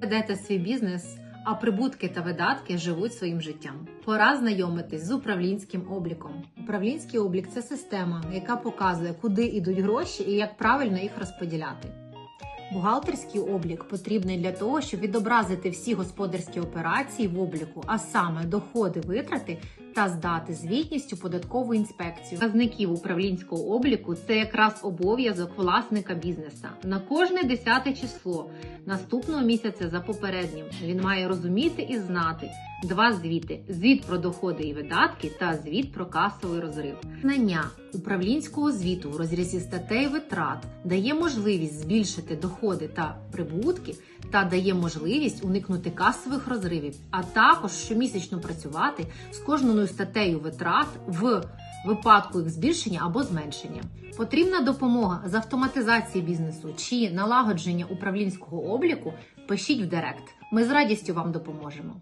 Ведете свій бізнес, а прибутки та видатки живуть своїм життям. Пора знайомитись з управлінським обліком. Управлінський облік це система, яка показує, куди йдуть гроші і як правильно їх розподіляти. Бухгалтерський облік потрібний для того, щоб відобразити всі господарські операції в обліку, а саме доходи, витрати та здати звітність у податкову інспекцію. Казників управлінського обліку це якраз обов'язок власника бізнеса. На кожне десяте число наступного місяця за попереднім він має розуміти і знати два звіти: звіт про доходи і видатки та звіт про касовий розрив. Знання управлінського звіту в розрізі статей витрат дає можливість збільшити доходи та прибутки та дає можливість уникнути касових розривів, а також щомісячно працювати з кожною статтею витрат в випадку їх збільшення або зменшення. Потрібна допомога з автоматизації бізнесу чи налагодження управлінського обліку. Пишіть в Директ. Ми з радістю вам допоможемо.